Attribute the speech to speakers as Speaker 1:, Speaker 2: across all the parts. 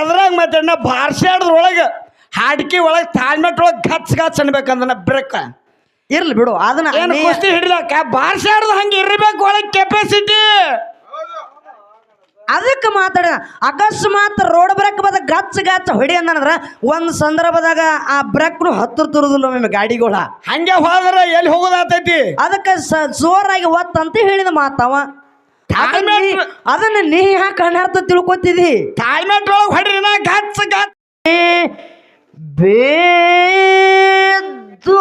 Speaker 1: ಎದ್ರಾಗ ಮತ್ತೆ ನಾ ಬಾರ್ಸಾಡ್ದ್ರೊಳಗೆ ಹಾಡ್ಕಿ ಒಳಗೆ ತಾಳ್ಮೆಟ್ ಒಳಗೆ ಗಚ್ ಗಚ್ ಅನ್ಬೇಕಂದ ಬ್ರೇಕ್.
Speaker 2: ಇರ್ಲಿ ಬಿಡು ಅದನ್ನ
Speaker 1: ಏನು ಕುಸ್ತಿ ಹಿಡಿಲಕ್ಕ? ಬಾರ್ಸಾಡ್ದು ಹಂಗೆ ಇರ್ಬೇಕು ಒಳಗೆ ಕೆಪಾಸಿಟಿ
Speaker 2: ಅದಕ್ಕೆ ಮಾತಾಡ. ಅಕಸ್ಮಾತ್ ರೋಡ್ ಬ್ರೇಕ್ ಬದ ಗಚ್ಚ ಗಚ್ಚ ಹೊಡಿ ಅಂದ್ರ ಒಂದು ಸಂದರ್ಭದಾಗ ಆ ಬ್ರೇಕ್ನು ಹತ್ತಿರ ತುರುದಿಲ್ಲ ಒಮ್ಮೆ ಗಾಡಿಗಳ.
Speaker 1: ಹಂಗೆ ಹೋದ್ರೆ ಎಲ್ಲಿ ಹೋಗೋದಾತೈತಿ?
Speaker 2: ಅದಕ್ಕೆ ಸ ಜೋರಾಗಿ ಒತ್ತಂತ ಹೇಳಿದ ಮಾತವ ಅದನ್ನ ನೀ- ಯಾಕೆ ಅನರ್ಥ ತಿಳ್ಕೊತಿದಿ?
Speaker 1: ತಾಳ್ಮೆಟ್ ಒಳಗೆ ಹೊಡ್ರಿ ನಾ ಗಚ್ಚ ಗಚ್
Speaker 2: ಬೇದ್ದು.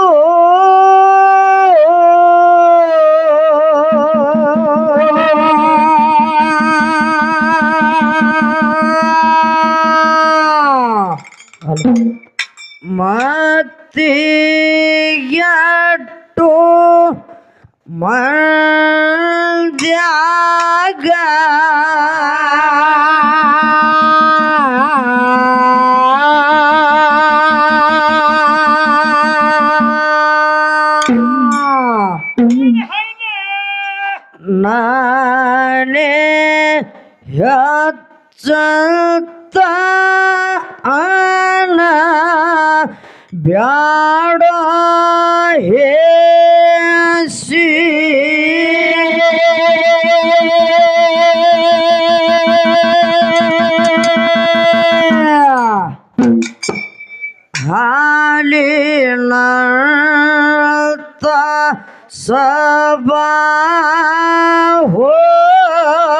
Speaker 2: ಮತ್ತಿಗೆಟ್ಟು ಮಂದ್ಯಾಗ ನಾನೇ ಹೆಚ್ಚಂತ ಅನ ಬ್ಯಾಡ ಹೇಸಿ ಹಾಲಿನಂತ ಸಬಾ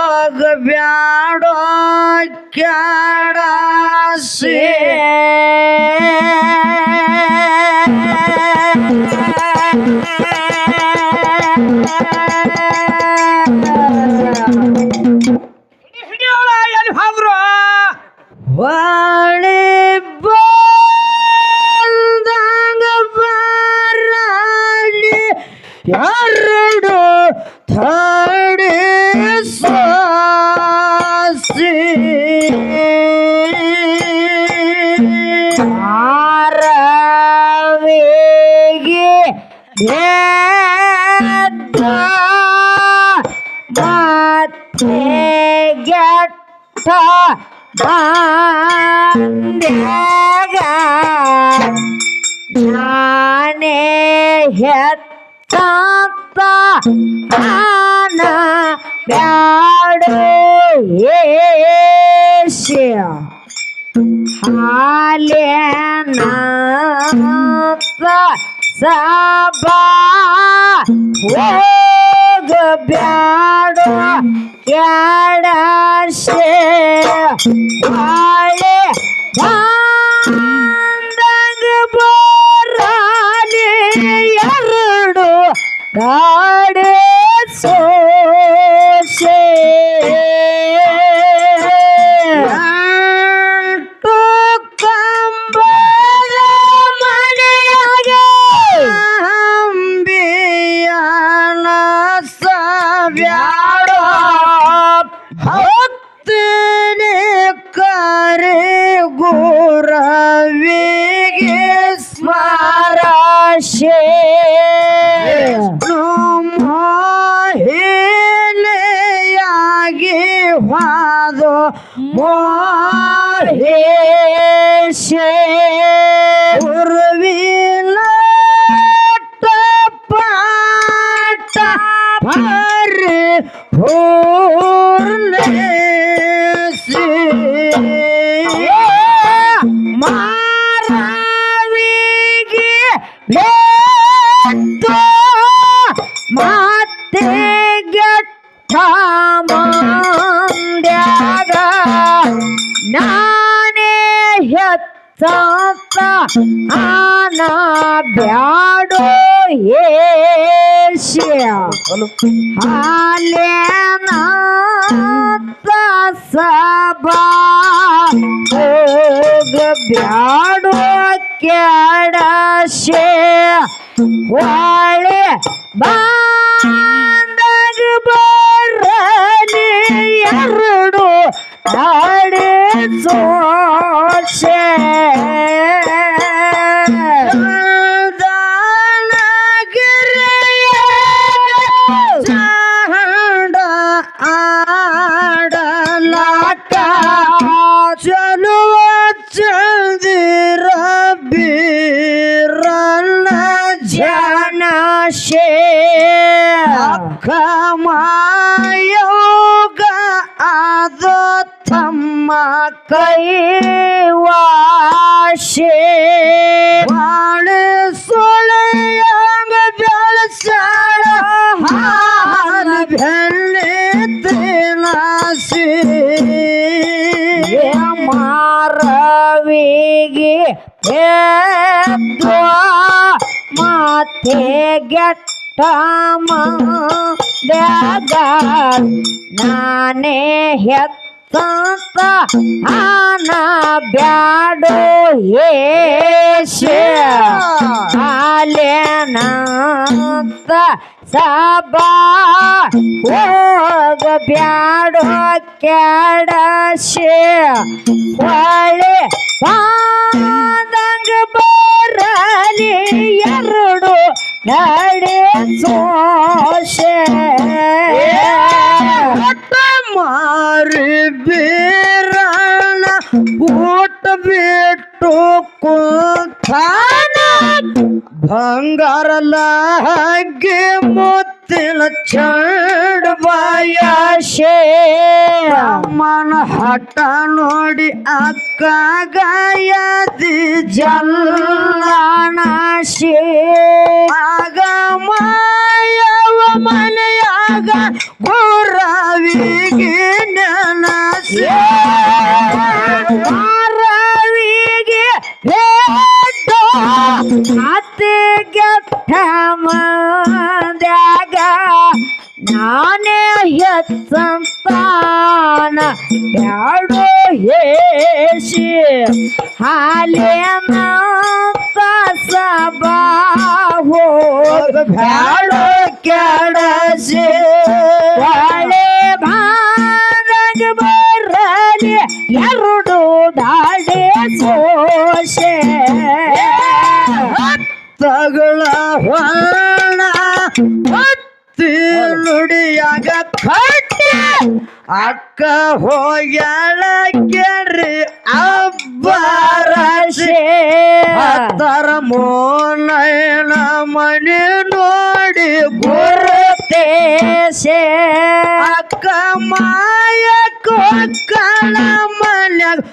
Speaker 2: ಹೋಗಬ್ಯಾಡ ಕೆಡಸಿ
Speaker 1: ಹಿಡಿಯೋಳ
Speaker 2: ಗೆಟ್ಟ ಬಂದ್ಯಾಗ ನಾನೇ ಹೆತ್ತಾತ ಆನ ಬ್ಯಾಡು ಏಷ್ಯ ಹಾಲೇನ ಸಬಾ ಬ್ಯಾಡ ಕೆಡಸೆ ಹಾಳೆ ಬಂದಾಗ ಬರಲಿ ಎರಡು ಬ್ಯಾಡೋ ಏಷ್ಯ. ಹಾಲೇನ ಸಬಾ ಹೋಗ ಬ್ಯಾಡೋ ಕೆಡಶೆ. ಹೊಳೆ ಬಾಂದಾಗ ಬರಲಿ ಎರಡು ಗಾಡಿ ಸೋಸೆ
Speaker 3: ಮಂದ್ಯಾಗ ನಾನೇ ಹೆತ್ತಂತ ಆನ ಬ್ಯಾಡೋ ಏಷ ಅಲ್ಲೇನಂತ ಸಬಾ ಹೋಗ ಬ್ಯಾಡೋ ಕೆಡಶೆ ಹೊಳೆ ಪಾದಂಗ ಬರಲಿ ಎರಡು ನಡೆ ಸೋಷೆ ಮಾರಿ ಬೀರಣ ಊಟ ಬಿಟ್ಟು ಕುಂತಾನ. ಬಂಗಾರ ಲಾಗಿ ಮುತ್ತಿನ ಚಂಡ ಬಾಯಾಶೆ. ಹಠ ನೋಡಿ ಅಕ್ಕ ಗಾಯದಿ ಜಲ್ಲಾಣಶೆ ಆಗ ಮಾಯವ ಮನೆಯಾಗ ಗುರವಿಗೆ ನೆನಸಿ. ಗುರವಿಗೆ ಮತ್ತೆ ಗೆಟ್ಟ ಮಂದ್ಯಾಗ ನಾನೇ ಹೆತ್ತಂತಾನ ಬ್ಯಾಡೋ ಹೇಸಿ ಹಾಲೇನ ಸಬಾ ಹೋಗ ಬ್ಯಾಡೋ. ಕೆಡಸಿ ಬಾಳೆ ಭಾರಗ ಬರಲಿ ಎರಡು ದಾಡೆ ಸೋಷೆ ತಗಳ ನುಡಿಯಾಗ ಕಟ್ಟಿ ಅಕ್ಕ ಹೋಗ್ಯಾಳ ಕೆರೆ ಅಬ್ಬರ ಹತ್ತರ ಮೋನಯನ ಮನೆ ನೋಡಿ ಗುರುತೇಸೆ ಅಕ್ಕ ಮಾಯ, ಕೊಕ್ಕಳ ಮನ್ಯಾಗ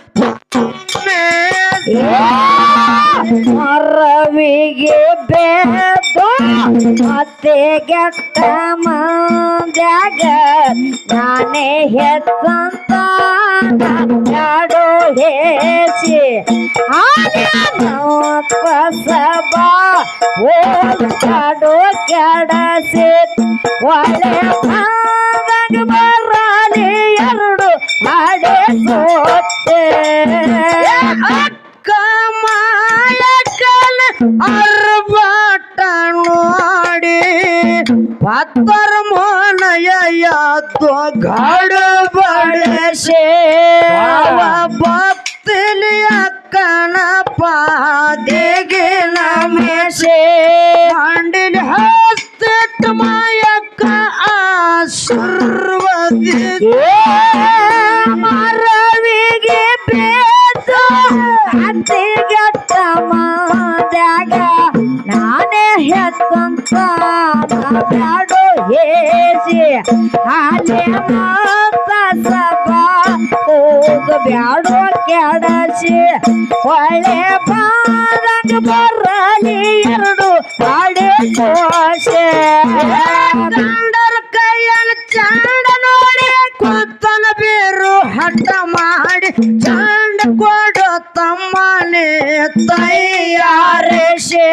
Speaker 3: ಮರವಿಗೆ ಬೇದು ಮತ್ತೆ ಗೆಟ್ಟ ಮಂದ್ಯಾಗ ನಾನೇ ಹೆತ್ತಂತ ಯಾಡೋ ಹೇಸಿ ಸಬಾ ಓಡಾಡೋ ಕೆಡಸಿ. ಒಳ್ಳೆ ಬರಲಿ ಎರಡು ಹಾಡೆ ಸೋತೆ. ಅಕ್ಕ ಮಾಯಕನ ಅರ್ಬಾಟ ನೋಡಿ ಪತ್ತರ ಮೋನಯ ಯಾತೋ ಬಳಸೆ. ಭಕ್ತಿಲಿ ಅಕ್ಕನ ಪಾದಿಗೆ ನಮೇಶೆ ಮಂಡಿಲಿ ಹಸ್ತಿಟ್ಟು ಮಾಯ ಮರವಿಗೆ ಬೇತು ಅತ್ತಿಗೆಟ್ಟ ಮಾದ್ಯಾಗ ನಾನೇ ಹೆತ್ತಂತ ಬ್ಯಾಡೋ ಹೇಸಿ ಹಾಲೆ ಮಾತ ಸಬಾ ಹೋಗ ಬ್ಯಾಡೋ ಕೆಡಸಿ. ಒಳ್ಳೆ ಬಾದಂಗ ಬರಲಿ ಎರಡು ಹಾಡೆ ಕೋಶೆ ಗಂಡರ ಚಂಡ ನೋಡಿ ಕೂತನ ಹಠ ಮಾಡಿ ಚಂಡ ಕೊಡೋ ತಮ್ಮನೆ ತಯಾರಿಸೆ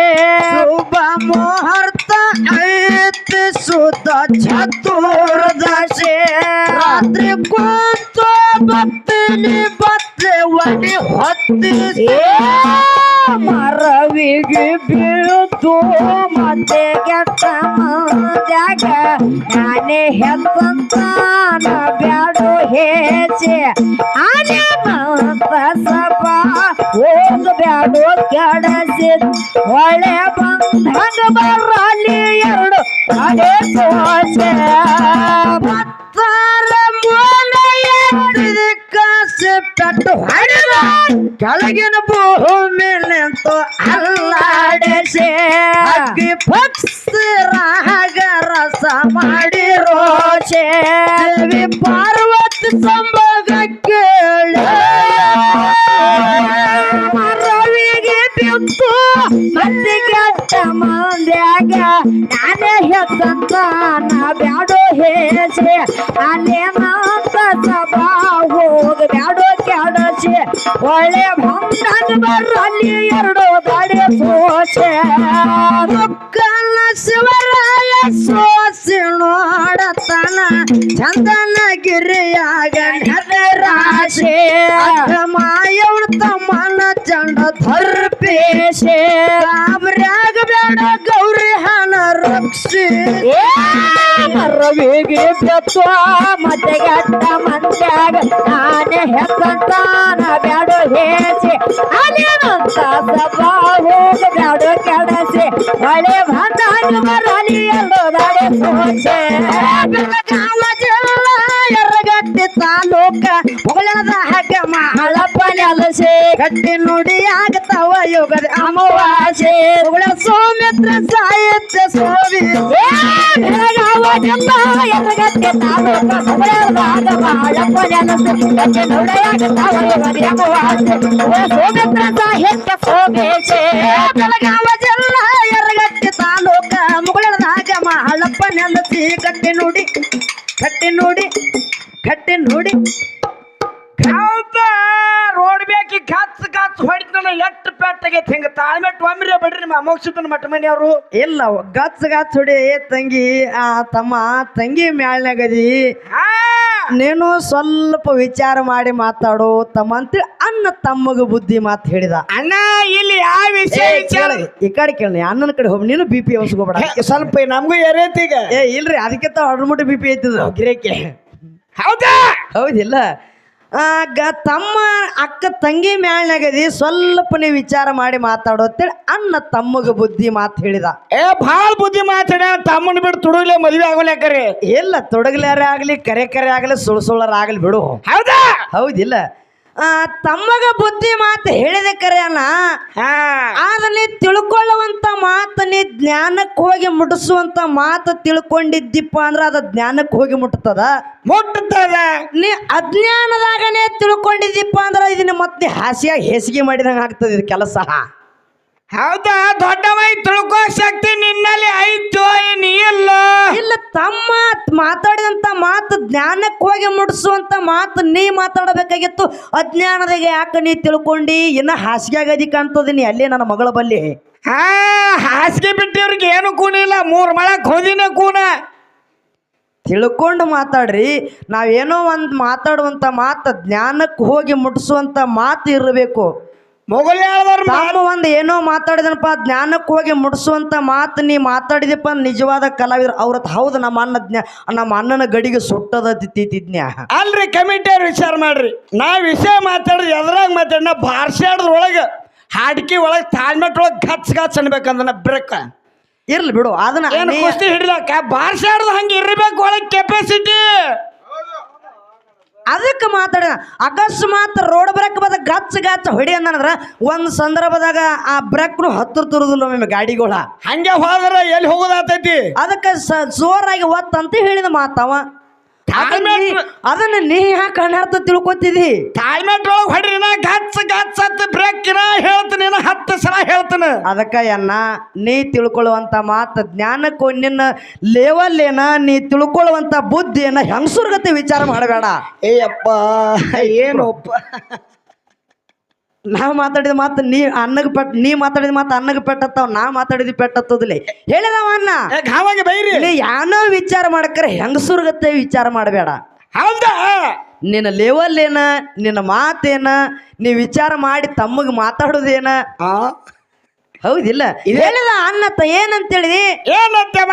Speaker 3: ಶುಭ ಮುಹೂರ್ತ ಐತಿ ಸುತ್ತ ಚತುರ್ದಶೆ ರಾತ್ರಿ ಕೂತು ಬತ್ತಲಿ ಬತ್ಲೆ ಒಡಿ ಹೊತ್ತಿ ಮರವಿಗೆ ಬೀಳ್ತು ಮತ್ತೆ ಕೆಟ್ಟ ಮಂದ್ಯಾಗ ನಾನೇ ಹೆತ್ತಂತ ಹೇಸಿ ಆನೆ ಮಾತ ಸಭಾ ಹೋಗ ಬ್ಯಾಡೋ ಕೆಡಸಿ ಒಳ್ಳೆ ಬಂದ ಬರಲಿ ಎರಡು. ಅದೇ ಸೋಚೆ ಭಕ್ತರ ಕಟ್ಟು ಹೊಡೆದ ಕೆಳಗಿನ ಭೂಮಿ ನಿಂತು ಅಲ್ಲಾಡಿಸಿ. ಅಕ್ಕಿ ಪಕ್ಷರಾಗ ರಸ ಮಾಡಿರೋ ದೇವಿ ಪಾರ್ವತಿ ಸಂಭೋಗ ಕೇಳಿ. ರವಿಗೆ ಬಿಂತು ಮಂದಿಗಟ್ಟ ಮಂದ್ಯಾಗ. ನಾನೇ ಹೆತ್ತಂತ ನಾ ಬ್ಯಾಡೋ ಹೇಳಿ ಅಲ್ಲೇ ಮಾಂತ ಸಭಾ ಒಳ್ಳೆ ಬಂಧನ ಬರಲ್ಲಿ ಎರಡು ಗಾಡಿ ಸೋಸೆ.
Speaker 2: ಮುಕ್ಕನ ಶಿವರಾಯ ಸೋಸಿ ನೋಡತನ ಚಂದನ ಗಿರಿಯಾಗ ರಾಶಿ. ಮಾಯವನ ಮನ ಚಂಡ ಧರ್ಪೇಶೆ ರಾಮರಾಗ ಬೇಡ ಗೌರಿ ಹಣ ರಕ್ಷಿ.
Speaker 3: ಏ ರವಿಗೆ ಬೆತ್ತು ಮತ್ತೆ ಗಟ್ಟ ಮಂದ್ಯಾಗ ನಾನೇ ಹೆತ್ತಂತಾನ ಬ್ಯಾಡೋ ಹೇಸಿ. ಅದೇನಂತ ಸಭಾ ಹೋಗ ಬೇಡ ಕೆಡಸಿ. ಹಳೆ ಬಂದಾಗ ಬರಲಿ ಎಲ್ಲೋ ದಾಡೆ ಸೋಚೆ
Speaker 2: ಕಾಲ ಜಿಲ್ಲಾ ಎರಗಟ್ಟಿ ತಾಲೂಕ ಹೊಗಳದ ಹಗ
Speaker 3: ಹಳಪ್ಪ ನೆಲಸೆ
Speaker 2: ಗಟ್ಟಿ ನುಡಿ ಆಗತಾವ
Speaker 3: ಅಮಾವಾಸೆ
Speaker 2: ಹೊಗಳ ಸೌಮಿತ್ರ ಸಾಹಿತ್ಯ ಸೋವಿ
Speaker 3: ಜಿಲ್ಲಾ ಎದುರುಗಟ್ಟೆ ತಾಲೂಕ ಹುಬ್ಬಳ್ಳಿಯಾಗ ಬಾಳಪ್ಪ ನೆಲಸೆ ಗಟ್ಟಿ ನುಡಿಯಾಗ ತಾವ ಯುಗದಿ ಅಮಾವಾಸೆ ಸಾಹಿತ್ಯ ಸೋಮೇಶೆ
Speaker 2: ಬೆಳಗಾವ ಜಿಲ್ಲಾ ಮಹಳಪ್ಪ ನೆಲಸಿ ಕಟ್ಟೆ ನೋಡಿ ಕಟ್ಟೆ ನೋಡಿ ಗಟ್ಟಿ ನುಡಿ.
Speaker 1: ಹೌದ ರೋಡ್ ಬೇಕಿ ಗಚ್ ಗಚ್ ನನ್ನ ಎಟ್ ಪೆಟ್ಟಾಗೈತಿ ಹಿಂಗ ತಾಳ್ಮೆಟ್ ಒಮ್ಮಿರ ಬಿಡ್ರಿ ನಿಮ್ಮ ಅಮೋಕ್ಷತನ ಮಠ ಮನೆಯವರು.
Speaker 2: ಇಲ್ಲ ಗಚ್ ಗಚ್ ಹೊಡಿ ಏ ತಂಗಿ ಆ ತಮ್ಮ ತಂಗಿ ಮ್ಯಾಳ್ನಾಗದಿ.
Speaker 1: ಹಾ.
Speaker 2: ನೀನು ಸ್ವಲ್ಪ ವಿಚಾರ ಮಾಡಿ ಮಾತಾಡು ತಮ್ಮ ಅಂತೇಳಿ ಅನ್ನ ತಮ್ಮಗ ಬುದ್ಧಿ ಮಾತು ಹೇಳಿದ.
Speaker 1: ಅಣ್ಣ ಇಲ್ಲಿ ಯಾವ ವಿಷಯ
Speaker 2: ಏ,
Speaker 1: ವಿಚಾರ?
Speaker 2: ಕೇಳು, ಈ ಕಡೆ ಕೇಳಿ ಅಣ್ಣನ ಕಡೆ ಹೋಗಿ ನೀನು ಬಿ ಪಿ ಅವಸ್ಕೋಬೇಡ
Speaker 1: ಹೇ, ಸ್ವಲ್ಪ ನಮಗೂ ಏರೈತಿ ಈಗ.
Speaker 2: ಏ ಇಲ್ರಿ ಅದಕ್ಕೆ ಅಡ್ಮುಟ್ಟಿ ಬಿ ಪಿ ಐತದ ಗಿರೇಕೆ.
Speaker 1: ಹೌದಾ?
Speaker 2: ಹೌದಿಲ್ಲ. ಆ, ಗ ತಮ್ಮ ಅಕ್ಕ ತಂಗಿ ಮ್ಯಾಳ್ನಾಗದಿ ಸ್ವಲ್ಪ ನೀವು ವಿಚಾರ ಮಾಡಿ ಮಾತಾಡು ಅಂತೇಳಿ ಅಣ್ಣ ತಮ್ಮಗ ಬುದ್ಧಿ ಮಾತು ಹೇಳಿದ.
Speaker 1: ಏ ಭಾಳ ಬುದ್ಧಿ ಮಾತಾಡ ತಮ್ಮನ ಬಿಟ್ಟು ತುಡುಗ್ಲೆ ಮದುವೆ ಕರೆ?
Speaker 2: ಇಲ್ಲ ತೊಡಗಲಾರ ಆಗಲಿ ಕರೆ ಕರೆ ಆಗಲಿ ಸುಳ್ಳು ಸುಳ್ಳರ ಆಗಲಿ ಬಿಡು.
Speaker 1: ಹೌದಾ?
Speaker 2: ಹೌದಿಲ್ಲ. ತಮ್ಮಗ ಬುದ್ಧಿ ಮಾತು ಹೇಳಿದ
Speaker 1: ಕರೆಯನ
Speaker 2: ಆದ ನೀ ತಿಳ್ಕೊಳ್ಳುವಂತ ಮಾತು ನೀ ಜ್ಞಾನಕ್ಕೆ ಹೋಗಿ ಮುಟ್ಟಿಸುವಂತ ಮಾತು ತಿಳ್ಕೊಂಡಿದ್ದಿಪ್ಪ ಅಂದ್ರೆ ಅದು ಜ್ಞಾನಕ್ಕೆ ಹೋಗಿ ಮುಟ್ಟುತ್ತದ
Speaker 1: ಮುಟ್ಟುತ್ತದ
Speaker 2: ನೀ ಅಜ್ಞಾನದಾಗನೇ ತಿಳ್ಕೊಂಡಿದ್ದಿಪ್ಪ ಅಂದ್ರೆ ಇದನ್ನ ಮತ್ತೆ ಹಾಸಿಯಾಗಿ ಹೇಸಿಗೆ ಮಾಡಿದಂಗೆ ಆಗ್ತದೆ ಇದು ಕೆಲಸ.
Speaker 1: ಹೌದಾ? ದೊಡ್ಡವೈ ತಿಳ್ಕೋ ಶಕ್ತಿ ನಿನ್ನಲ್ಲಿ ಐತೋ ಏನಿಲ್ಲ ಇಲ್ಲ?
Speaker 2: ಇಲ್ಲ ತಮ್ಮ ಮಾತು ಜ್ಞಾನಕ್ಕೆ ಹೋಗಿ ಮುಡಿಸುವಂತ ಮಾತು ನೀ ಮಾತಾಡಬೇಕಾಗಿತ್ತು. ಅಜ್ಞಾನದಾಗ ಯಾಕೆ ನೀ ತಿಳ್ಕೊಂಡಿ? ಇನ್ನು ಹಾಸಿಗೆ ಆಗದಿ ಕಾಣ್ತದೆ ನೀ ಅಲ್ಲೇ ನನ್ನ ಮಗಳ ಬಲ್ಲಿ.
Speaker 1: ಹಾ ಹಾಸಿಗೆ ಬಿಟ್ಟಿವ್ರಿಗೆ ಏನು ಕೂನಿಲ್ಲ ಮೂರು ಮಳಕ್ಕೆ ಹೋದಿನ ಕೂನ.
Speaker 2: ತಿಳ್ಕೊಂಡು ಮಾತಾಡ್ರಿ ನಾವೇನೋ ಒಂದು ಮಾತಾಡುವಂಥ ಮಾತು ಜ್ಞಾನಕ್ಕೆ ಹೋಗಿ ಮುಟ್ಟಿಸುವಂಥ ಮಾತು ಇರಬೇಕು.
Speaker 1: ಮೊಘಲ್ಯಾಳದವ್ರ
Speaker 2: ಒಂದು ಏನೋ ಮಾತಾಡಿದನಪ್ಪ ಜ್ಞಾನಕ್ಕೆ ಹೋಗಿ ಮುಡಿಸುವಂತ ಮಾತು ನೀ ಮಾತಾಡಿದಪ್ಪ ನಿಜವಾದ ಕಲಾವಿದ್ರು. ಅವ್ರತ್ ಹೌದು ನಮ್ಮ ಅಣ್ಣ ಜ್ಞಾ ನಮ್ಮ ಅಣ್ಣನ ಗಡಿಗೆ ಸುಟ್ಟದ ತಿತ್ತಿದ್ನ್ಯಾ
Speaker 1: ಅಲ್ರಿ ಕಮಿಟಿಯವ್ರು ವಿಚಾರ ಮಾಡ್ರಿ. ನಾ ವಿಷಯ ಮಾತಾಡಿದ್ ಎದ್ರಾಗ ಮಾತಾಡಿನ ಬಾರ್ಸ್ಯಾಡ್ದ್ರೊಳಗ ಹಾಡ್ಕಿ ಒಳಗೆ ತಾಳ್ಮೆಟ್ ಒಳಗೆ ಗಚ್ ಗಚ್ ಅನ್ಬೇಕಂದ್ರೆ ಬ್ರೇಕ್.
Speaker 2: ಇರ್ಲಿ ಬಿಡು ಅದನ್ನ
Speaker 1: ಏನು
Speaker 2: ನೀ-
Speaker 1: ಕುಸ್ತಿ ಹಿಡಿಲಕ್ಕ? ಹಂಗೆ ಇರ್ಬೇಕು ಒಳಗೆ ಕೆಪಾಸಿಟಿ
Speaker 2: ಅದಕ್ಕೆ ಮಾತಾಡ. ಅಕಸ್ಮಾತ್ ರೋಡ್ ಬ್ರೇಕ್ ಬದ ಗಚ್ಚ ಗಚ್ಚ ಹೊಡಿ ಅಂದ್ರ ಒಂದು ಸಂದರ್ಭದಾಗ ಆ ಬ್ರೇಕ್ನು ಹತ್ತಿರ ತುರುದಿಲ್ಲ ಒಮ್ಮೆ ಗಾಡಿಗಳ.
Speaker 1: ಹಂಗೆ ಹೋದ್ರೆ ಎಲ್ಲಿ ಹೋಗೋದಾತೈತಿ?
Speaker 2: ಅದಕ್ಕೆ ಜೋರಾಗಿ ಒತ್ತಂತ ಹೇಳಿದ ಮಾತವ. ಅದನ್ನ ನೀ- ಯಾಕೆ ಅನರ್ಥ ತಿಳ್ಕೊತಿದಿ?
Speaker 1: ತಾಳ್ಮೆಟ್ ಒಳಗೆ ಹೊಡ್ರಿ ನಾ ಗಚ್ಚ ಗಚ್ ಹತ್ತು ಬ್ರೇಕ್ ನಾ ಹೇಳ್ತೀನಿ ನಾ ಹತ್ತು ಸಲ ಹೇಳ್ತೀನಿ.
Speaker 2: ಅದಕ್ಕೆ ಅನ್ನ ನೀ ತಿಳ್ಕೊಳ್ಳುವಂಥ ಮಾತು ಜ್ಞಾನಕ್ಕೂ ನಿನ್ನ ಲೆವೆಲ್ ಏನ ನೀ ತಿಳ್ಕೊಳ್ಳುವಂಥ ಬುದ್ಧಿ ಏನ ಹೆಂಗಸುರ್ಗತೆ ವಿಚಾರ ಮಾಡಬೇಡ.
Speaker 1: ಏಯಪ್ಪ ಏನಪ್ಪ
Speaker 2: ನಾವು ಮಾತಾಡಿದ ಮಾತು ನೀ ಅನ್ನಗೆ ಪೆಟ್ ನೀ ಮಾತಾಡಿದ ಮಾತು ಅನ್ನಗೆ ಪೆಟ್ಟತ್ತಾವ ನಾ ಮಾತಾಡಿದ ಪೆಟ್ಟತ್ತದಲ್ಲಿ. ಹೇಳಿದವ ಅನ್ನ
Speaker 1: ಬೈರಿ.
Speaker 2: ನೀ ಯಾನೋ ವಿಚಾರ ಮಾಡಕ್ರೆ ಸುರ್ಗತ್ತೆ ವಿಚಾರ ಮಾಡಬೇಡ.
Speaker 1: ಹೌದಾ?
Speaker 2: ನಿನ್ನ ಲೆವೆಲ್ ಏನ ನಿನ್ನ ಮಾತೇನ ನೀ ವಿಚಾರ ಮಾಡಿ ತಮ್ಮಗೆ ಮಾತಾಡೋದೇನ? ಹೌದಿಲ್ಲ. ಹೇಳಿದ ಅನ್ನತ್ತ ತ ಏನಂತೇಳಿದಿ
Speaker 1: ಏನಂತವ?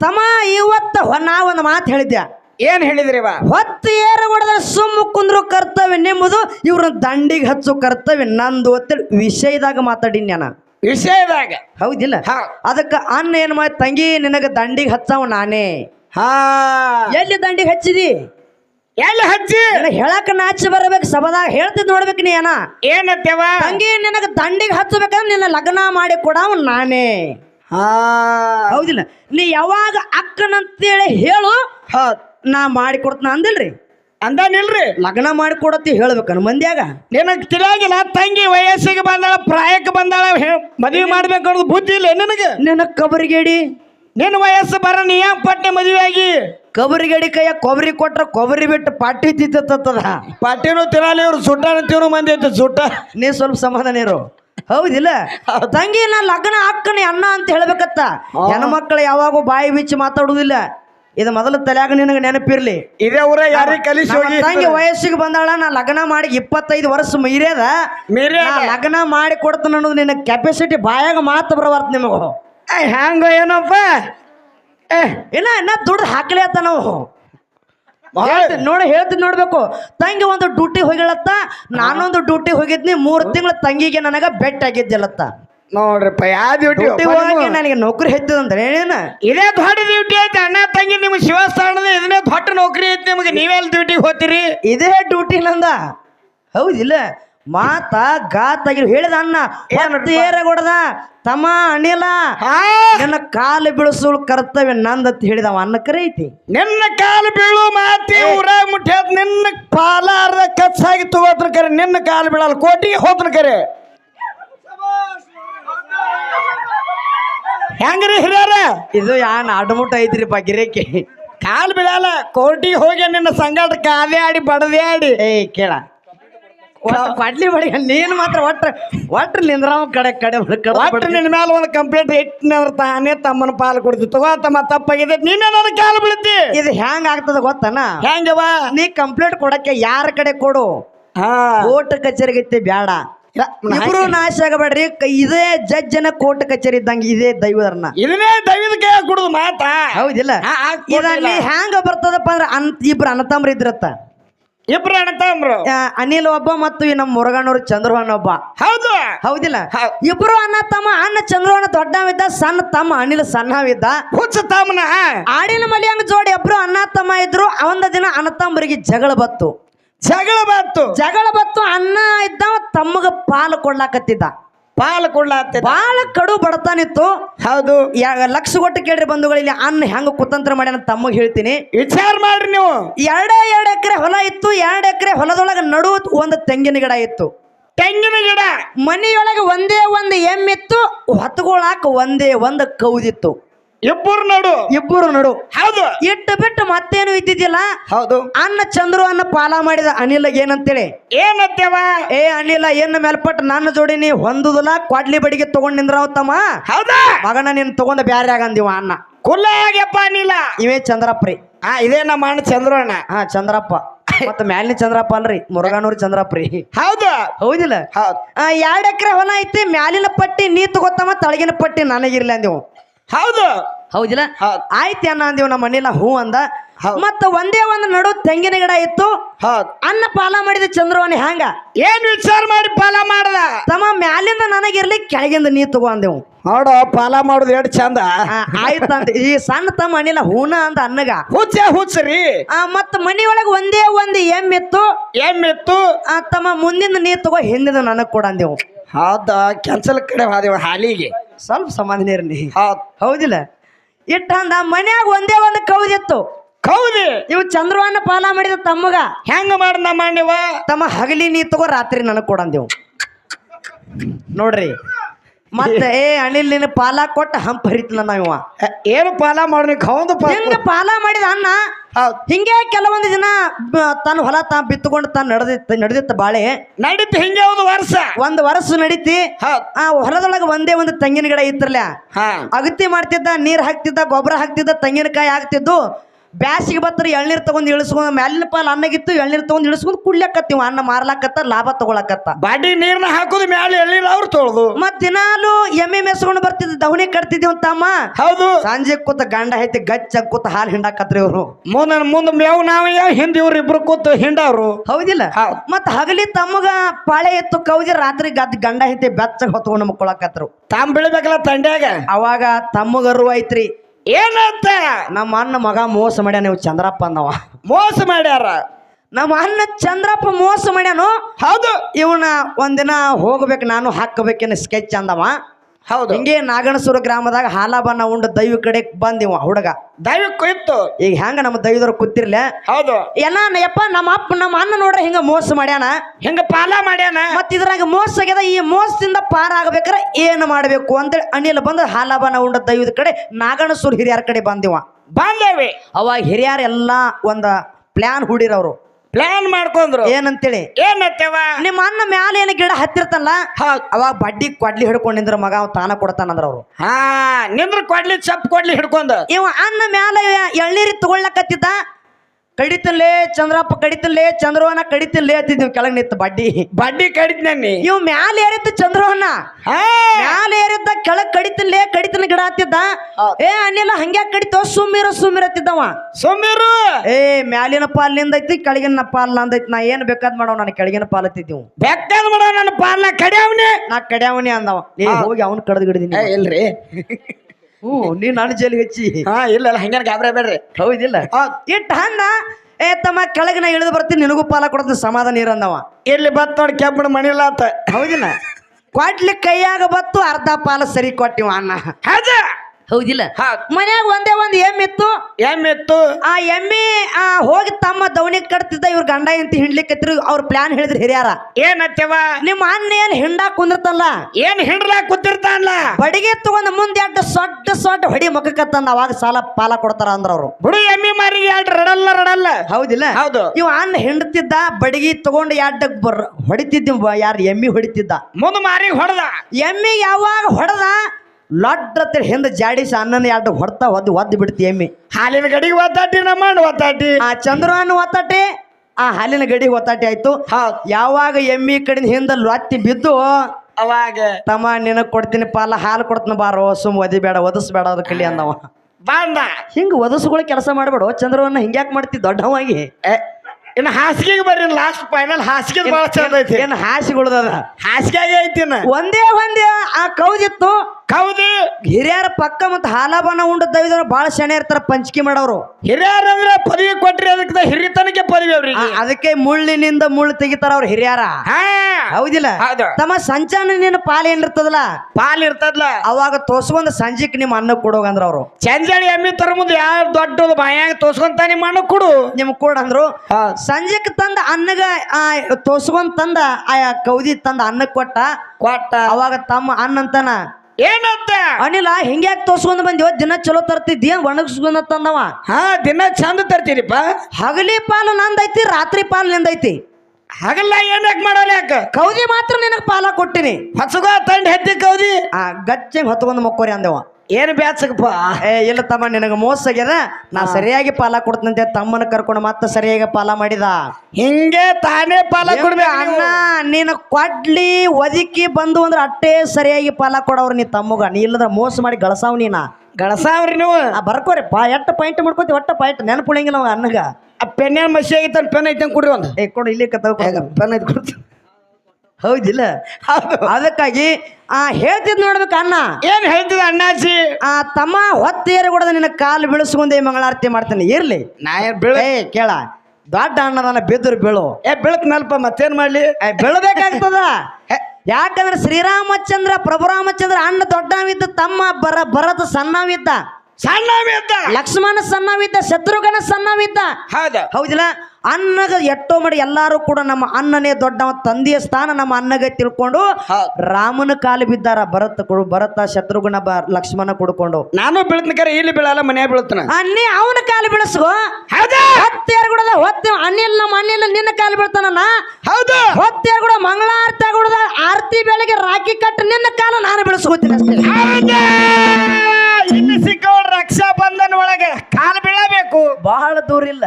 Speaker 2: ತಮ್ಮ ಇವತ್ತ ನಾ ಒಂದು ಮಾತು ಹೇಳಿದ್ದೆ
Speaker 1: ಏನ್ ಹೇಳಿದ್ರಿ ಬಾ
Speaker 2: ಹೊತ್ತು ಏರು ಹೊಡೆದ್ರೆ ಸುಮ್ಮ ಕುಂದ್ರು ಕರ್ತವ್ಯ ನಿಮ್ಮದು ಇವ್ರನ್ನ ದಂಡಿಗೆ ಹಚ್ಚು ಕರ್ತವ್ಯ ನಂದು ಅಂತೇಳಿ ವಿಷಯದಾಗ ಮಾತಾಡಿ ನಾನು.
Speaker 1: ವಿಷಯದಾಗ?
Speaker 2: ಹೌದಿಲ್ಲ. ಅದಕ್ಕೆ ಅನ್ನ ಏನು ಮಾಡಿ ತಂಗಿ ನಿನಗೆ ದಂಡಿಗೆ ಹಚ್ಚಾವ ನಾನೇ.
Speaker 1: ಹಾ.
Speaker 2: ಎಲ್ಲಿ ದಂಡಿಗೆ ಹಚ್ಚಿದಿ?
Speaker 1: ಎಲ್ಲಿ ಹಚ್ಚಿ?
Speaker 2: ಹೇಳಕ್ ಹೇಳಕ ನಾಚಿ ಬರ್ಬೇಕು ಸಭಾದಾಗ ಹೇಳ್ತಿದ್ ನೋಡ್ಬೇಕು ನೀ ಏನ?
Speaker 1: ಏನತ್ತೇವ?
Speaker 2: ತಂಗಿ ನಿನಗೆ ದಂಡಿಗೆ ಹಚ್ಚಬೇಕಂದ್ರೆ ನಿನ್ನ ಲಗ್ನ ಮಾಡಿ ಕೊಡವ ನಾನೇ.
Speaker 1: ಹಾ.
Speaker 2: ಹೌದಿಲ್ಲ? ನೀ ಯಾವಾಗ ಅಕ್ಕನಂತೇಳಿ ಹೇಳು
Speaker 1: ಹೌದ್.
Speaker 2: ನಾ ಮಾಡಿ ಕೊಡ್ತಾನ ಅಂದಿಲ್ರಿ?
Speaker 1: ಅಂದಾನಿಲ್ರಿ?
Speaker 2: ಲಗ್ನ ಮಾಡಿ ಕೊಡತ್ತಿ ಮಂದಿಯಾಗ ಮಂದ್ಯಾಗ
Speaker 1: ನಿನಗ್ ತಿಳಿಯಾಗಿಲ್ಲ ತಂಗಿ ವಯಸ್ಸಿಗೆ ಬಂದಾಳ ಪ್ರಾಯಕ್ಕೆ ಬಂದಾಳ ಮದುವೆ ಮಾಡ್ಬೇಕು ಅನ್ನೋದು ಬುದ್ಧಿ ಇಲ್ಲ ನಿನಗೆ?
Speaker 2: ನಿನ್ನ ಕಬರಿಗೇಡಿ?
Speaker 1: ನಿನ್ನ ವಯಸ್ಸು ಬರ ನೀ ಯಾಕೆ ಪಟ್ಟೆ ಮದುವೆ ಆಗಿ
Speaker 2: ಕಬರಿಗೇಡಿ ಗಡಿ ಕೈಯ ಕೊಬ್ಬರಿ ಕೊಟ್ರ ಕೊಬ್ಬರಿ ಬಿಟ್ಟು ಪಟ್ಟಿ ತಿತ್ತದ.
Speaker 1: ಪಟ್ಟಿನೂ ತಿನ್ನಲಿ ಇವ್ರು ಸುಟ್ಟ ತಿನ್ನು ಮಂದಿ ಐತೆ ಸುಟ್ಟ.
Speaker 2: ನೀ ಸ್ವಲ್ಪ ಸಮಾಧಾನ ಇರು. ಹೌದಿಲ್ಲ? ತಂಗಿ ನಾ ಲಗ್ನ ಹಾಕ್ಕಣಿ ಅಣ್ಣ ಅಂತ ಹೇಳ್ಬೇಕತ್ತ. ಹೆಣ್ಮಕ್ಳು ಯಾವಾಗೂ ಬಾಯಿ ಬಿಚ್ಚಿ ಮಾತಾಡುದಿಲ್ಲ. ಇದು ಮೊದಲ ತಲೆಯಾಗ ನಿನಗೆ ನೆನಪಿರ್ಲಿ.
Speaker 1: ಇದೇ ಊರ ಯಾರಿಗೆ ಕಲಿಸಿ ಹೋಗಿ
Speaker 2: ತಂಗಿ ವಯಸ್ಸಿಗೆ ಬಂದಾಳ ನಾ ಲಗ್ನ ಮಾಡಿ ಇಪ್ಪತ್ತೈದು ವರ್ಷ ಮೀರ್ಯದ. ಲಗ್ನ ಮಾಡಿ ಕೊಡ್ತಾನ ಅನ್ನೋದು ನಿನ್ನ ಕೆಪಾಸಿಟಿ ಬಾಯಾಗ ಮಾತು ಬರಬಾರ್ದು ನಿಮಗ.
Speaker 1: ಹ್ಯಾಂಗ ಏನಪ್ಪ? ಏ.
Speaker 2: ಇನ್ನ ಇನ್ನ ದುಡ್ಡು ಹಾಕ್ಲಿ ಅಂತ ನಾವು. ನೋಡ ಹೇಳ್ತೀನಿ ನೋಡ್ಬೇಕು. ತಂಗಿ ಒಂದು ಡ್ಯೂಟಿ ಹೋಗಿಳತ್ತ ನಾನೊಂದು ಡ್ಯೂಟಿ ಹೋಗಿದ್ನಿ ಮೂರು ತಿಂಗಳ ತಂಗಿಗೆ ನನಗ ಬೆಟ್ಟ ಆಗಿದ್ದಿಲ್ಲತ್ತ.
Speaker 1: ನೋಡ್ರಿಪ್ಪ ಯಾವ ಡ್ಯೂಟಿ
Speaker 2: ಡ್ಯೂಟಿ ಹೋಗಿ ನನಗೆ ನೌಕರಿ ಹೆಚ್ಚದಂದ್ರೆ ಏನೇನ?
Speaker 1: ಇದೇ ದೊಡ್ಡ ಡ್ಯೂಟಿ ಐತೆ ಅಣ್ಣ ತಂಗಿ ನಿಮ್ಗೆ ಶಿವಸ್ಥಾನದ ಇದನ್ನೇ ದೊಡ್ಡ ನೌಕರಿ ಐತೆ ನಿಮಗೆ ನೀವೆಲ್ಲಿ ಡ್ಯೂಟಿಗೆ ಹೋಗ್ತೀರಿ?
Speaker 2: ಇದೇ ಡ್ಯೂಟಿ ನಂದ? ಹೌದಿಲ್ಲ ಮಾತ ಗಾತಾಗಿ ಹೇಳಿದ ಅಣ್ಣ. ಏರ ಏರಗೊಡದ. ತಮ್ಮ ಅನಿಲ. ನನ್ನ ಕಾಲು ಬೀಳಿಸುವ ಕರ್ತವ್ಯ ನಂದತ್ ಹೇಳಿದ ಅನ್ನ ಕರೆ ಐತಿ
Speaker 1: ನಿನ್ನ ಕಾಲು ಬೀಳು ಮಾತಿ ಊರ ಮುಟ್ಟಿ ನಿನ್ನ ಪಾಲಾರ್ದ ಕಚ್ಚಾಗಿ ತಗೋತ್ರ ಕರೆ ನಿನ್ನ ಕಾಲು ಬೀಳಲ್ಲ ಕೋಟಿಗೆ ಹೋತ್ರ ಕರೆ. ಹೆಂಗ್ರಿ ಹಿರಿಯರ?
Speaker 2: ಇದು ಯಾನ್ ಅಡ್ಮುಟ್ ಐತ್ರಿಪ್ಪ ಗಿರೇಕಿ.
Speaker 1: ಕಾಲು ಬಿಡಲ್ಲ ಕೋರ್ಟಿಗೆ ಹೋಗಿ ನಿನ್ನ ಸಂಗಾಟ ಕಾದೇ ಆಡಿ ಬಡದೇ ಆಡಿ.
Speaker 2: ಏ ಕೇಳ. ಕೊಡ್ಲಿ ಬಡಿ ನೀನು ಮಾತ್ರ ಒಟ್ಟ ಒಟ್ಟು ನಿಂದ್ರಾವ್ ಕಡೆ ಕಡೆ ಕಡೆ
Speaker 1: ಒಟ್ಟು ನಿನ್ನ ಮೇಲೆ ಒಂದು ಕಂಪ್ಲೇಂಟ್ ಇಟ್ಟಿನವ್ರ ತಾನೇ ತಮ್ಮನ ಪಾಲು ಕೊಡ್ತಿ. ತಗೋ ತಮ್ಮ ತಪ್ಪಾಗಿದೆ. ನೀನೇ ನನ್ನ ಕಾಲು ಬೀಳ್ತಿ
Speaker 2: ಇದು ಹೆಂಗ್ ಆಗ್ತದ ಗೊತ್ತನ?
Speaker 1: ಹೆಂಗವ
Speaker 2: ನೀ ಕಂಪ್ಲೇಂಟ್ ಕೊಡಕ್ಕೆ ಯಾರ ಕಡೆ ಕೊಡು?
Speaker 1: ಹಾ.
Speaker 2: ಕೋರ್ಟ್ ಕಚೇರಿಗೆ ಬ್ಯಾಡ. ಇಬ್ರು ನಾಶ ಆಗಬೇಡ್ರಿ. ಇದೇ ಜಜ್ಜನ ಕೋರ್ಟ್ ಕಚೇರಿ ಇದ್ದಂಗ ಇದೇ ದೈವದರ್ನ
Speaker 1: ಇದನ್ನೇ ದೈವದ ಕೈ ಕುಡುದು ಮಾತಾ?
Speaker 2: ಹೌದಿಲ್ಲ.
Speaker 1: ಇದರಲ್ಲಿ
Speaker 2: ಇದಲ್ಲಿ ಹ್ಯಾಂಗ ಬರ್ತದಪ್ಪ ಅಂದ್ರೆ ಅನ್ ಇಬ್ರು ಅಣ್ಣತಮ್ರ ಇದ್ರತ್ತ.
Speaker 1: ಇಬ್ರು ಅಣ್ಣತಮ್ರು
Speaker 2: ಅನಿಲ್ ಒಬ್ಬ ಮತ್ತು ಈ ನಮ್ಮ ಮುರುಗಣ್ಣವ್ರ ಚಂದ್ರವಣ್ಣ ಒಬ್ಬ.
Speaker 1: ಹೌದು.
Speaker 2: ಹೌದಿಲ್ಲ.
Speaker 1: ಹೌದ್.
Speaker 2: ಇಬ್ರು ಅಣ್ಣ ತಮ್ಮ ಅಣ್ಣ ಚಂದ್ರವಣ್ಣ ದೊಡ್ಡವಿದ್ದ ಸಣ್ಣ ತಮ್ಮ ಅನಿಲ್ ಸಣ್ಣವಿದ್ದ
Speaker 1: ಹುಚ್ಚ ತಮ್ಮನ?
Speaker 2: ಆಡಿನ ಮಲಿಯಂಗ ಜೋಡಿ ಇಬ್ರು ಅಣ್ಣ ತಮ್ಮ ಇದ್ರು. ಅವಂದ ದಿನ ಅಣ್ಣ ತಮ್ಮರಿಗೆ ಜಗಳ ಬತ್ತು.
Speaker 1: ಜಗಳ ಬಂತು.
Speaker 2: ಜಗಳ ಬತ್ತು ಅನ್ನ ಇದ್ದವ ತಮ್ಮಗ ಪಾಲು ಕೊಡ್ಲಾಕತ್ತಿದ್ದ.
Speaker 1: ಪಾಲು ಕೊಡ್ಲಾಗ್ತದ
Speaker 2: ಬಾಳ ಕಡು ಬಡತಾನಿತ್ತು.
Speaker 1: ಹೌದು.
Speaker 2: ಯಾ- ಲಕ್ಷ ಕೊಟ್ಟು ಕೇಳ್ರಿ ಬಂಧುಗಳಲ್ಲಿ ಅನ್ನ ಹೆಂಗ ಕುತಂತ್ರ ಮಾಡ್ಯಾನ ತಮ್ಮಗ್ ಹೇಳ್ತೀನಿ.
Speaker 1: ವಿಚಾರ ಮಾಡ್ರಿ ನೀವು.
Speaker 2: ಎರಡೇ ಎರಡು ಎಕರೆ ಹೊಲ ಇತ್ತು ಎರಡು ಎಕರೆ ಹೊಲದೊಳಗೆ ನಡು ಒಂದು ತೆಂಗಿನ ಗಿಡ ಇತ್ತು.
Speaker 1: ತೆಂಗಿನ ಗಿಡ.
Speaker 2: ಮನೆಯೊಳಗೆ ಒಂದೇ ಒಂದು ಎಮ್ಮಿತ್ತು ಹೊತ್ಕೊಳಾಕ ಒಂದೇ ಒಂದು ಕೌದಿತ್ತು.
Speaker 1: ಇಬ್ಬರು ನಡು.
Speaker 2: ಇಬ್ಬರು ನಡು.
Speaker 1: ಹೌದು.
Speaker 2: ಇಟ್ಟು ಬಿಟ್ಟು ಮತ್ತೇನು ಇದ್ದಿದ್ದಿಲ್ಲ
Speaker 1: ಹೌದು.
Speaker 2: ಅನ್ನ ಚಂದ್ರು ಅನ್ನ ಪಾಲ ಮಾಡಿದ ಅನಿಲ ಏನಂತೇಳಿ?
Speaker 1: ಏನತ್ತೇವ?
Speaker 2: ಏ ಅನಿಲ ಏನ್ ಮೇಲ್ಪಟ್ಟು ನನ್ನ ಜೋಡಿ ನೀ ಹೊಂದುದಿಲ್ಲ ಕೊಡ್ಲಿ ಬಡಿಗೆ ತಗೊಂಡ್ ನಿಂದ್ರ ತಮ್ಮ.
Speaker 1: ಹೌದಾ?
Speaker 2: ಮಗನ ನೀನ್ ತಗೊಂಡ ಬ್ಯಾರೆ ಆಗಂದಿವ ಅನ್ನ.
Speaker 1: ಕುಲ್ಲಾಗ್ಯಪ್ಪ ಅನಿಲ. ನೀಲ
Speaker 2: ಇವೇ ಚಂದ್ರಪ್ಪ್ರಿ
Speaker 1: ಹಾ ಇದೇ ನಮ್ಮ ಅಣ್ಣ ಚಂದ್ರಣ್ಣ.
Speaker 2: ಹಾ ಚಂದ್ರಪ್ಪ. ಮತ್ತ ಮ್ಯಾಲಿನ ಚಂದ್ರಪ್ಪ ಅಲ್ರಿ ಮುರುಗಾನೂರ್ ಚಂದ್ರಪ್ಪ್ರಿ
Speaker 1: ಹೌದು.
Speaker 2: ಹೌದಿಲ್ಲ?
Speaker 1: ಹೌದು.
Speaker 2: ಆ, ಎರಡ್ ಎಕರೆ ಹೊಲ ಐತಿ ಮ್ಯಾಲಿನ ಪಟ್ಟಿ ನೀ ತಗೋತಮ್ಮ ತಳಗಿನ ಪಟ್ಟಿ ನನಗಿರ್ಲಿ ಅಂದೇವು.
Speaker 1: ಹೌದು.
Speaker 2: ಹೌದಿಲ್ಲ?
Speaker 1: ಹೌದ್.
Speaker 2: ಆಯ್ತು ಅನ್ನ ಅಂದಿವ್ ನಮ್ಮ ಮನೆಯಲ್ಲ ಹೂ ಅಂದ. ಮತ್ತ ಒಂದೇ ಒಂದು ನಡು ತೆಂಗಿನ ಗಿಡ ಇತ್ತು.
Speaker 1: ಹೌದು.
Speaker 2: ಅನ್ನ ಪಾಲ ಮಾಡಿದ ಚಂದ್ರವಾಣಿ ಹ್ಯಾಂಗ?
Speaker 1: ಏನ್ ವಿಚಾರ ಮಾಡಿ ಪಾಲ ಮಾಡ್ದ?
Speaker 2: ತಮ್ಮ ಮ್ಯಾಲಿಂದ ನನಗಿರ್ಲಿ ಕೆಳಗಿಂದ ನೀ ತಗೋ ಅಂದೇವು.
Speaker 1: ನೋಡು ಪಾಲ ಮಾಡುದು ಎಷ್ಟು ಚಂದ?
Speaker 2: ಆಯ್ತಂತ ಈ ಸಣ್ಣ ತಮ್ಮ ಮನೆಯಲ್ಲ ಹೂನ ಅಂತ ಅನ್ನಗ.
Speaker 1: ಹುಚ್ಚ ಹುಚ್ಚರಿ.
Speaker 2: ಆ, ಮತ್ತ ಮನಿಯೊಳಗೆ ಒಂದೇ ಒಂದು ಎಮ್ಮಿತ್ತು
Speaker 1: ಎಮ್ಮಿತ್ತು
Speaker 2: ಇತ್ತು. ತಮ್ಮ ಮುಂದಿನ ನೀ ತಗೋ ಹಿಂದಿನ ನನಗ್ ಕೊಡಂದೆವು
Speaker 1: ಹೌದಾ? ಕೆನ್ಸಲ್ ಕಡೆ ಹಾದೇವ ಹಾಲಿಗೆ.
Speaker 2: ಸ್ವಲ್ಪ ಸಮಾಧಾನ ಇರಲಿ.
Speaker 1: ಹೌದಿಲ್ಲ?
Speaker 2: ಹೌದಿಲ್ಲ ಇಟ್ಟಂದ ಮನ್ಯಾಗ ಒಂದೇ ಒಂದು ಕೌದಿತ್ತು
Speaker 1: ಕೌದಿ?
Speaker 2: ಇವ್ ಚಂದ್ರವನ್ನ ಪಾಲ ಮಾಡಿದ ತಮ್ಮಗ.
Speaker 1: ಹೆಂಗ ಮಾಡ್ದ ಮಾಡಿವ
Speaker 2: ತಮ್ಮ ಹಗಲಿ ನೀ ತಗೋ ರಾತ್ರಿ ನನಗ್ ಕೊಡಂದೇವು. ನೋಡ್ರಿ ಮತ್ತೆ ಏ ಅನಿಲ್ ನಿನ್ನ ಪಾಲ ಕೊಟ್ಟ ಹಂಪ್
Speaker 1: ಎ- ಏನು ಪಾಲ ಮಾಡಿ ಹೌದು
Speaker 2: ಹಿಂಗ ಪಾಲ ಮಾಡಿದ ಅಣ್ಣ? ಹಿಂಗೆ ಕೆಲವೊಂದು ದಿನ ತನ್ನ ಹೊಲ ತಾ ಬಿತ್ತುಕೊಂಡು ತಾನು ನಡೆದಿತ್ತು ನಡೆದಿತ್ತ ಬಾಳೆ.
Speaker 1: ನಡೀತಿ ಹಿಂಗೆ ಒಂದು ವರ್ಷ.
Speaker 2: ಒಂದು ವರ್ಷ ನಡೀತಿ. ಆ ಹೊಲದೊಳಗೆ ಒಂದೇ ಒಂದು ತೆಂಗಿನ ಗಿಡ
Speaker 1: ಇತ್ತಲ್ಲ
Speaker 2: ಅಗತಿ ಮಾಡ್ತಿದ್ದ ನೀರ್ ಹಾಕ್ತಿದ್ದ ಗೊಬ್ಬರ ಹಾಕ್ತಿದ್ದ ತೆಂಗಿನಕಾಯಿ ಹಾಕ್ತಿದ್ದು ಬ್ಯಾಸಿಗೆ ಬತ್ತರ ಎಳ್ನೀರ್ ತಗೊಂಡ್ ಇಳಿಸ್ಕೊಂಡ್ ಮ್ಯಾಲಿನ ಪಾಲ್ ಅನ್ನಗಿತ್ತು ಎಳ್ನೀರ್ ತಗೊಂಡು ಇಳಿಸ್ಕೊಂಡು ಕುಡ್ಲಕತ್ತೀವಿ ಅನ್ನ ಮಾರ್ಲಾಕತ್ತ ಲಾಭ ತಗೊಳಕತ್ತ.
Speaker 1: ಬಾಡಿ ನೀರ್ನ ಹಾಕುದು ಮ್ಯಾಲೆ ಎಳ್ಳಿಲ್ಲ ಅವ್ರು ತೊಳ್ದು.
Speaker 2: ಮತ್ ದಿನಾಲು ಎಮ್ಮೆ ಮೆಸ್ಕೊಂಡು ಬರ್ತಿದ್ದ ದವಣಿ ಕಟ್ತಿದ್ದೀವಿ ತಮ್ಮ?
Speaker 1: ಹೌದು.
Speaker 2: ಸಂಜೆ ಕೂತ ಗಂಡ ಐತಿ ಗಚ್ಚ ಕೂತ ಹಾಲು ಹಿಂಡಾಕತ್ರಿ ಇವ್ರು
Speaker 1: ಮುಂದ ಮುಂದ ಮೇವು ನಾವು ಯಾವ ಹಿಂದೆ ಇವ್ರು ಇಬ್ರು ಕೂತು ಹಿಂಡವ್ರು.
Speaker 2: ಹೌದಿಲ್ಲ?
Speaker 1: ಹೌದ್.
Speaker 2: ಮತ್ ಹಗಲಿ ತಮ್ಮಗ ಪಾಳೆ ಎತ್ತು ಕೌದಿ ರಾತ್ರಿ ಗದ್ ಗಂಡ ಐತಿ ಬೆಚ್ಚಗ್ ಹೊತ್ಕೊಂಡು ಮುಕ್ಕೊಳಕತ್ರು
Speaker 1: ತಾಮ್ ಬೆಳಿಬೇಕಲ್ಲ ತಂಡ್ಯಾಗ?
Speaker 2: ಅವಾಗ ತಮ್ಮಗರು ಐತ್ರಿ.
Speaker 1: ಏನಂತ?
Speaker 2: ನಮ್ಮ ಅಣ್ಣ ಮಗ ಮೋಸ ಮಾಡ್ಯಾನ ನೀವು ಚಂದ್ರಪ್ಪ ಅಂದವ.
Speaker 1: ಮೋಸ ಮಾಡ್ಯಾರ?
Speaker 2: ನಮ್ಮ ಅಣ್ಣ ಚಂದ್ರಪ್ಪ ಮೋಸ ಮಾಡ್ಯಾನು
Speaker 1: ಹೌದು.
Speaker 2: ಇವನ ಒಂದಿನ ಹೋಗ್ಬೇಕು ನಾನು ಹಾಕಬೇಕೇನು ಸ್ಕೆಚ್ ಅಂದವ.
Speaker 1: ಹೌದು.
Speaker 2: ಹಿಂಗೆ ನಾಗಣಸೂರ ಗ್ರಾಮದಾಗ ಹಾಲಾಬನ್ನ ಉಂಡು ದೈವ ಕಡೆ ಬಂದಿವ ಹುಡುಗ.
Speaker 1: ದೈವ ಕುಯ್ತು.
Speaker 2: ಈಗ ಹೆಂಗ ನಮ್ಮ ದೈವದವ್ರು ಕೂತಿರ್ಲೆ?
Speaker 1: ಹೌದು.
Speaker 2: ಎಲ್ಲ ಯಪ್ಪ ನಮ್ಮ ಅಪ್ಪ ನಮ್ಮ ಅಣ್ಣ ನೋಡ್ರೆ ಹಿಂಗ ಮೋಸ ಮಾಡ್ಯಾನ?
Speaker 1: ಹಿಂಗ ಪಾಲ ಮಾಡ್ಯಾನ?
Speaker 2: ಮತ್ತ ಇದ್ರಾಗ ಮೋಸ ಆಗ್ಯದ ಈ ಮೋಸದಿಂದ ಪಾರ ಆಗ್ಬೇಕಾರೆ ಏನು ಮಾಡಬೇಕು ಅಂತೇಳಿ ಅನಿಲ್ ಬಂದು ಹಾಲಾಬನ ಉಂಡ ದೈವದ ಕಡೆ ನಾಗಣಸೂರ್ ಹಿರಿಯರ ಕಡೆ ಬಂದಿವ.
Speaker 1: ಬಂದೇವಿ.
Speaker 2: ಅವಾಗ ಹಿರಿಯರೆಲ್ಲ ಒಂದ ಪ್ಲಾನ್ ಹುಡಿರವ್ರು.
Speaker 1: ಪ್ಲಾನ್ ಮಾಡ್ಕೊಂಡ್ರು.
Speaker 2: ಏನಂತೇಳಿ?
Speaker 1: ಏನತ್ತವ?
Speaker 2: ನಿಮ್ಮ ಅಣ್ಣ ಮ್ಯಾಲ ಏನ ಗಿಡ ಹತ್ತಿರ್ತಲ್ಲ. ಅವಾಗ ಬಡ್ಡಿ ಕೊಡ್ಲಿ ಹಿಡ್ಕೊಂಡಿದ್ರ ಮಗ ಅವ್ ತಾನ ಕೊಡ್ತಾನಂದ್ರ ಅವ್ರು.
Speaker 1: ಹಾ ನಿಂದ್ರ ಕೊಡ್ಲಿ ಚಪ್ ಕೊಡ್ಲಿ ಹಿಡ್ಕೊಂಡ.
Speaker 2: ಇವ ಅಣ್ಣ ಮ್ಯಾಲ ಎಳ್ನೀರಿ ತಗೊಳ್ಳಕತ್ತಿದ್ದ ಕಡಿತಲ್ಲೇ ಚಂದ್ರಪ್ಪ ಕಡಿತಲ್ಲೇ ಚಂದ್ರವನ ಕಡಿತಲ್ಲೇ ಅಂತಿದ್ವಿ ಕೆಳಗ್ ನಿಂತ ಬಡ್ಡಿ.
Speaker 1: ಬಡ್ಡಿ ಕಡಿತ
Speaker 2: ಇವ್ ಮ್ಯಾಲ ಏರಿದ್ದ ಚಂದ್ರವನ್ನ ಮ್ಯಾಲ ಏರಿದ್ದ ಕೆಳಗ್ ಕಡಿತಲ್ಲೇ ಕಡಿತನ ಗಿಡ ಹತ್ತಿದ್ದ ಏ ಅನ್ನೆಲ್ಲ ಹಂಗ್ಯಾಕ್ ಕಡಿತೋ? ಸುಮ್ಮಿರ ಸುಮ್ಮಿರ ಹತ್ತಿದ್ದವ
Speaker 1: ಸುಮ್ಮಿರು.
Speaker 2: ಏ ಮ್ಯಾಲಿನ ಪಾಲ್ನಿಂದ ಐತಿ ಕೆಳಗಿನ ಪಾಲ್ ಐತಿ ನಾ ಏನ್ ಬೇಕಾದ್ ಮಾಡೋ ನಾನು ಕೆಳಗಿನ ಪಾಲ್ ಹತ್ತಿದ್ದೀವಿ
Speaker 1: ಬೇಕಾದ್ ಮಾಡೋ ನನ್ನ ಪಾಲ್ನ ಕಡಿಯವನಿ?
Speaker 2: ನಾ ಕಡ್ಯಾವನಿ ಅಂದವ. ಏ. ಹೋಗಿ ಅವನ್ ಕಡ್ದು ಗಿಡದಿನಿ
Speaker 1: ಇಲ್ರಿ.
Speaker 2: ಹ್ಞೂ ನೀ ನಾನು ಜೈಲಿಗೆ ಹಚ್ಚಿ
Speaker 1: ಹಾ ಇಲ್ಲ ಇಲ್ಲ ಹಂಗೇನ್ ಗಾಬ್ರೆ ಬೇಡ್ರಿ
Speaker 2: ಹೌದಿಲ್ಲ.
Speaker 1: ಹೌದ್.
Speaker 2: ಇಟ್ಟು ಹಣ್ಣ ಏ ತಮ್ಮ ಕೆಳಗೆ ನಾ ಇಳಿದು ಬರ್ತೀನಿ ನಿನಗೂ ಪಾಲ ಕೊಡ್ತೀನಿ ಸಮಾಧಾನ ಇರಂದವ
Speaker 1: ಇಲ್ಲಿ ಬತ್ ನೋಡಿ ಕೆಬ್ಬಣ ಮಣಿಲ್ಲ ಆತ.
Speaker 2: ಹೌದಿಲ್ಲ. ಕೊಟ್ಲಿ ಕೈಯಾಗ ಬತ್ತು ಅರ್ಧ ಪಾಲ ಸರಿ ಕೊಟ್ಟಿವ ಅಣ್ಣ
Speaker 1: ಹೌದ
Speaker 2: ಹೌದಿಲ್ಲ?
Speaker 1: ಹೌದ್.
Speaker 2: ಮನ್ಯಾಗ ಒಂದೇ ಒಂದ್ ಎಮ್ಮಿತ್ತು
Speaker 1: ಎಮ್ಮಿತ್ತು
Speaker 2: ಆ ಎಮ್ಮಿ ಆ ಹೋಗಿ ತಮ್ಮ ದವಣಿ ಕಟ್ತಿದ್ದ ಇವ್ರ ಗಂಡ ಅಂತ ಹಿಂಡ್ಲಿಕ್ಕೆ ಅವ್ರ ಪ್ಲಾನ್ ಹೇಳಿದ್ರು ಹಿರಿಯಾರ.
Speaker 1: ಏನತ್ತವ?
Speaker 2: ನಿಮ್ಮ ಅಣ್ಣ ಏನ್ ಹಿಂಡ ಕುಂದಿರ್ತಲ್ಲ
Speaker 1: ಏನ್ ಹಿಂಡ್ಲಾ ಕೂತಿರ್ತಾನಲ್ಲ
Speaker 2: ಬಡಿಗೆ ತಗೊಂಡ್ ಮುಂದೆ ಅಡ್ಡ ಸೊಡ್ಡ ಸೊಡ್ಡ ಹೊಡಿ ಮುಖಕ್ಕತ್ತಂದ ಅವಾಗ ಸಾಲ ಪಾಲ ಕೊಡ್ತಾರ ಅಂದ್ರ ಅವ್ರು.
Speaker 1: ಬಿಡು ಎಮ್ಮಿ ಮಾರಿ ಎರಡು ರಡಲ್ಲ ರಡಲ್ಲ.
Speaker 2: ಹೌದಿಲ್ಲ?
Speaker 1: ಹೌದು.
Speaker 2: ಇವ ಅಣ್ಣ ಹಿಂಡ್ತಿದ್ದ ಬಡಿಗೆ ತಗೊಂಡು ಎಡ್ಡ ಬರ್ ಹೊಡಿತಿದ್ದ ಯಾರು ಎಮ್ಮಿ ಹೊಡಿತಿದ್ದ.
Speaker 1: ಮುಂದ್ ಮಾರಿ ಹೊಡೆದ.
Speaker 2: ಎಮ್ಮಿ ಯಾವಾಗ ಹೊಡೆದ ಲಡ್ಡ ಹಿಂದ ಜಾಡಿಸಿ ಅನ್ನನ ಎರಡು ಹೊಡ್ತಾ ಒದ್ದು ಒದ್ದು ಬಿಡ್ತಿ ಎಮ್ಮಿ.
Speaker 1: ಹಾಲಿನ ಗಡಿಗೆ ಒತ್ತಾಟಿ ನಮ್ಮ ಒತ್ತಾಟಿ.
Speaker 2: ಆ ಚಂದ್ರನ ಒತ್ತಾಟಿ ಆ ಹಾಲಿನ ಗಡಿ ಒತ್ತಾಟಿ ಆಯ್ತು. ಯಾವಾಗ ಎಮ್ಮಿ ಕಡಿನ ಹಿಂದ ಲೊತ್ತಿ ಬಿದ್ದು
Speaker 1: ಅವಾಗ.
Speaker 2: ತಮ್ಮ ನಿನಗ್ ಕೊಡ್ತೀನಿ ಪಾಲ ಹಾಲು ಕೊಡ್ತೀನಿ ಬಾರೋ ಸುಮ್ ಒದಿಬೇಡ ಒದಸ್ಬೇಡ ಅದ್ರ ಕಲಿ ಅಂದವ.
Speaker 1: ಬಂದ
Speaker 2: ಹಿಂಗ ಒದಸ್ಗಳು ಕೆಲಸ ಮಾಡ್ಬೇಡ ಚಂದ್ರವನ್ನ ಹಿಂಗ್ಯಾಕ್ ಮಾಡ್ತಿ ದೊಡ್ಡವಾಗಿ?
Speaker 1: ಇನ್ನು ಹಾಸಿಗೆಗೆ ಬರ್ರಿ ಲಾಸ್ಟ್ ಫೈನಲ್ ಹಾಸಿಗೆ ಭಾಳ ಚಂದ ಐತಿ.
Speaker 2: ಹಾಸಿಗೆ ಉಳ್ದದ.
Speaker 1: ಹಾಸಿಗೆ ಐತಿ.
Speaker 2: ಒಂದೇ ಒಂದೇ ಆ ಕೌದಿತ್ತು
Speaker 1: ಕೌದಿ
Speaker 2: ಹಿರಿಯರ ಪಕ್ಕ ಮತ್ತು ಹಾಲಾಬನ ಉಂಡ ದವಿದವ್ರು ಭಾಳ ಶಣೆ ಇರ್ತಾರ ಪಂಚಿಕೆ ಮಾಡೋರು.
Speaker 1: ಹಿರಿಯರಂದ್ರೆ ಪದವಿ ಕೊಟ್ರಿ ಅದಕ್ಕೆ ಹಿರಿತನಕ್ಕೆ ಪದವಿ ಅವ್ರಿಗೆ
Speaker 2: ಅದಕ್ಕೆ ಮುಳ್ಳಿನಿಂದ ಮುಳ್ಳು ತೆಗಿತಾರ ಅವ್ರು ಹಿರಿಯರ. ಹೌದಿಲ್ಲ?
Speaker 1: ಹೌದು.
Speaker 2: ತಮ್ಮ ಸಂಚಾನ ನಿನ್ನ ಪಾಲ್ ಏನಿರ್ತದಲ್ಲ
Speaker 1: ಪಾಲ್ ಇರ್ತದಲ್ಲ
Speaker 2: ಅವಾಗ ತೋರ್ಸ್ಕೊಂಡ್ ಸಂಜಿಕ್ ನಿಮ್ಮ ಅನ್ನ ಕೊಡೋಗಂದ್ರ ಅವ್ರು.
Speaker 1: ಚಂಜಾಳಿ ಎಮ್ಮಿ ತರ ಮುಂದೆ ಯಾರು ದೊಡ್ಡದು ಬಾಯಾಗ ತೋರ್ಸ್ಕೊಂತ ನಿಮ್ಮ ಅನ್ನ ಕೊಡು.
Speaker 2: ನಿಮ್ ಕೊಡು ಅಂದ್ರು. ಸಂಜೆಕ್ ತಂದ ಅನ್ನಗ ಆ ತೋರ್ಸ್ಕೊಂಡ್ ತಂದ ಆ ಕೌದಿ ತಂದ ಅನ್ನ ಕೊಟ್ಟ.
Speaker 1: ಕೊಟ್ಟ.
Speaker 2: ಅವಾಗ ತಮ್ಮ ಅನ್ನ ಅಂತಾನ
Speaker 1: ಏನಂತ?
Speaker 2: ಅನಿಲ ಹಿಂಗ್ಯಾಕ್ ತೋರ್ಸ್ಕೊಂಡ್ ಬಂದಿವ ದಿನ ಚಲೋ ತರ್ತಿದ್ದಿ ಏನ್ ಒಣಗಿಸ್ಕೊಂಡ್ ತಂದವ?
Speaker 1: ಹಾ ದಿನ ಚಂದ ತರ್ತೀರಿಪ್ಪ.
Speaker 2: ಹಗಲಿ ಪಾಲು ನಂದೈತಿ ರಾತ್ರಿ ಪಾಲು ನಿಂದೈತಿ.
Speaker 1: ಹಗಲ್ಲ ಯಾಕೆ ಮಾಡಲ್ಲ ಯಾಕ?
Speaker 2: ಕೌದಿ ಮಾತ್ರ ನಿನಗೆ ಪಾಲ ಕೊಟ್ಟಿನಿ.
Speaker 1: ಹಸುಗ ತಂಡ ಹೆದ್ದಿ ಕೌದಿ.
Speaker 2: ಆ ಗಚ್ಚಂಗ್ ಹೊತ್ಕೊಂಡು ಮಕ್ಕೋರಿ ಅಂದವ.
Speaker 1: ಏನು ಬ್ಯಾಸಕಪ್ಪ
Speaker 2: ಏ ಇಲ್ಲ ತಮ್ಮ ನಿನಗೆ ಮೋಸ ಆಗ್ಯದ? ನಾ ಸರಿಯಾಗಿ ಪಾಲ ಕೊಡ್ತಂತೆ ತಮ್ಮನ ಕರ್ಕೊಂಡು ಮತ್ತೆ ಸರಿಯಾಗಿ ಪಾಲ ಮಾಡಿದ.
Speaker 1: ಹಿಂಗೆ ತಾನೇ ಪಾಲ ಕೊಡ್ಬೇ
Speaker 2: ಅಣ್ಣ ನೀನು ಕೊಡ್ಲಿ ಒದಕಿ ಬಂದು ಅಂದ್ರೆ ಅಟ್ಟೇ ಸರಿಯಾಗಿ ಪಾಲ ಕೊಡವ್ರು ನೀ ತಮ್ಮಗ. ನೀ ಇಲ್ಲದ್ರ ಮೋಸ ಮಾಡಿ ಗಳಸಾವ್ ನೀನ.
Speaker 1: ಗಳಸಾವ್ರಿ ನೀವು?
Speaker 2: ಆ ಬರ್ಕೋರಿ. ಪಾ ಎಟ್ಟ ಪಾಯಿಂಟ್ ಮಾಡ್ಕೋತಿ ಒಟ್ಟ ಪಾಯಿಂಟ್ ನೆನಪುಳಂಗಿಲ್ಲ ಅವ ಅನ್ನಗ.
Speaker 1: ಆ ಪೆನ್ನ ಮಸಿ ಆಗೈತೆ ಪೆನ್ ಐತೆ ಕೊಡ್ರಿ ಒಂದು?
Speaker 2: ಏ ಕೊಡು ಇಲ್ಲಿ ಕತ್ತ
Speaker 1: ಪೆನ್ ಐತೆ ಕೊಡ್ತೀನಿ
Speaker 2: ಹೌದಿಲ್ಲ? ಅದಕ್ಕಾಗಿ ಆ ಹೇಳ್ತಿದ್ ನೋಡ್ಬೇಕು ಅಣ್ಣ.
Speaker 1: ಏನ್ ಹೇಳ್ತಿದ ಅಣ್ಣಾಜಿ
Speaker 2: ಆ ತಮ್ಮ ಹೊತ್ತೇರಿ ಕೊಡದ ನಿನ್ನ ಕಾಲು ಬೀಳಿಸ್ಕೊಂಡೆ ಮಂಗಳಾರತಿ ಮಾಡ್ತಾನೆ. ಇರ್ಲಿ.
Speaker 1: ನಾ ಬೀಳ
Speaker 2: ಏ ಕೇಳ. ದೊಡ್ಡ ಅಣ್ಣದನ್ನ ಬಿದ್ದರು ಬೀಳು.
Speaker 1: ಏ ಬೀಳತ್ನಲ್ಪ ಮತ್ತೇನ್ ಮಾಡ್ಲಿ?
Speaker 2: ಬೀಳ್ಬೇಕಾಗ್ತದ? ಯಾಕಂದ್ರೆ ಶ್ರೀರಾಮಚಂದ್ರ ಪ್ರಭುರಾಮಚಂದ್ರ ಅಣ್ಣ ದೊಡ್ಡವಿದ್ದ ತಮ್ಮ ಬರ ಭರತ ಸಣ್ಣವಿದ್ದ
Speaker 1: ಸಣ್ಣವಿದ್ದ
Speaker 2: ಲಕ್ಷ್ಮಣ ಸಣ್ಣವಿದ್ದ ಶತ್ರುಘ್ನ ಸಣ್ಣವಿದ್ದ
Speaker 1: ಹೌದು.
Speaker 2: ಹೌದಿಲ್ಲ? ಅನ್ನಗ ಎಟ್ಟೋ ಮಾಡಿ ಎಲ್ಲಾರು ಕೂಡ ನಮ್ಮ ಅಣ್ಣನೇ ದೊಡ್ಡವ ತಂದೆಯ ಸ್ಥಾನ ನಮ್ಮ ಅಣ್ಣಗೆ ತಿಳ್ಕೊಂಡು ರಾಮನ ಕಾಲು ಬಿದ್ದಾರ ಭರತ ಕೊಡು ಭರತ ಶತ್ರುಘ್ನ ಬ ಲಕ್ಷ್ಮಣ ಕುಡ್ಕೊಂಡು.
Speaker 1: ನಾನು ಬೀಳ್ತನ ಕರೆ ಇಲ್ಲಿ ಬೀಳಲ್ಲ ಮನೆ ಬೀಳ್ತಾನ
Speaker 2: ಅನ್ನಿ ಅವನ ಕಾಲು ಬೀಳಸ್ಗೋ
Speaker 1: ಹೌದಾ.
Speaker 2: ಹೊತ್ತೇರ್ ಕೂಡ ಹೊತ್ತ ಅನಿಲ್ ನಮ್ಮ ಅನಿಲ್ ನಿನ್ನ ಕಾಲು ಬೀಳ್ತಾನ
Speaker 1: ಹೌದು.
Speaker 2: ಹೊತ್ತೇರ್ ಕೂಡ ಮಂಗಳಾರತಿ ಕೂಡ ಆರತಿ ಬೆಳಗ್ಗೆ ರಾಖಿ ಕಟ್ಟು ನಿನ್ನ ಕಾಲ ನಾನು ಬೆಳೆಸ್ಕೋತೀನಿ ಅಷ್ಟೇ.
Speaker 1: ಇನ್ನು ರಕ್ಷಾ ಬಂಧನ ಒಳಗೆ ಕಾಲು ಬೀಳಬೇಕು.
Speaker 2: ಬಹಳ ದೂರ ಇಲ್ಲ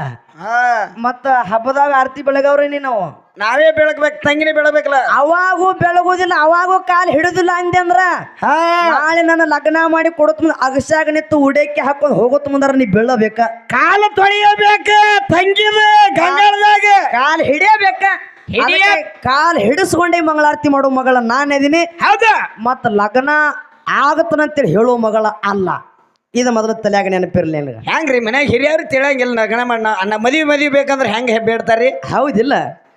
Speaker 2: ಮತ್ತ ಹಬ್ಬದಾಗ ಆರತಿ ಬೆಳಗವ್ರಿ ನಾವು?
Speaker 1: ನಾವೇ ಬೆಳಗ್ಬೇಕು ತಂಗಿನೇ ಬೆಳಬೇಕಲ್ಲ
Speaker 2: ಅವಾಗೂ ಬೆಳಗುದಿಲ್ಲ ಅವಾಗೂ ಕಾಲು ಹಿಡಿದಿಲ್ಲ ಅಂದೆ ಅಂದ್ರ?
Speaker 1: ಹಾ.
Speaker 2: ನಾಳೆ ನನ್ನ ಲಗ್ನ ಮಾಡಿ ಕೊಡತ್ ಮುಂದೆ ನಿತ್ತು ನಿಂತು ಉಡೇಕೆ ಹಾಕೊಂಡು ಹೋಗೋತ್ ಮುಂದಾರ ನೀ ಬೀಳಬೇಕ?
Speaker 1: ಕಾಲು ತೊಳೆಯಬೇಕ ತಂಗಿದ ಗಂಗಾಳದಾಗ
Speaker 2: ಕಾಲ್ ಹಿಡಿಯಬೇಕ?
Speaker 1: ಹಿಡಿಯ-
Speaker 2: ಕಾಲ್ ಹಿಡಿಸ್ಕೊಂಡೆ ಮಂಗಳಾರತಿ ಮಾಡೋ ಮಗಳ ನಾನು ಇದೀನಿ.
Speaker 1: ಹೌದಾ.
Speaker 2: ಮತ್ತ ಲಗ್ನ ಆಗತ್ತನಂತೇಳಿ ಹೇಳೋ ಮಗಳ ಅಲ್ಲ. ಇದು ಮೊದಲು ತಲೆಯಾಗ ನೆನಪಿರಲಿಲ್ಲ ಹ್ಯಾಂಗ
Speaker 1: ಹೆಂಗ್ರಿ ಮನ್ಯಾಗ ಹಿರಿಯರು ತಿಳಂಗಿಲ್ಲ ಗಣಮಣ್ಣ ಅಣ್ಣ ಅನ್ನ ಮದ್ವಿ ಮದ್ವಿ ಬೇಕಂದ್ರೆ ಹೆಂಗ್ ಬೇಡ್ತಾರಿ?
Speaker 2: ಹೌದಿಲ್ಲ.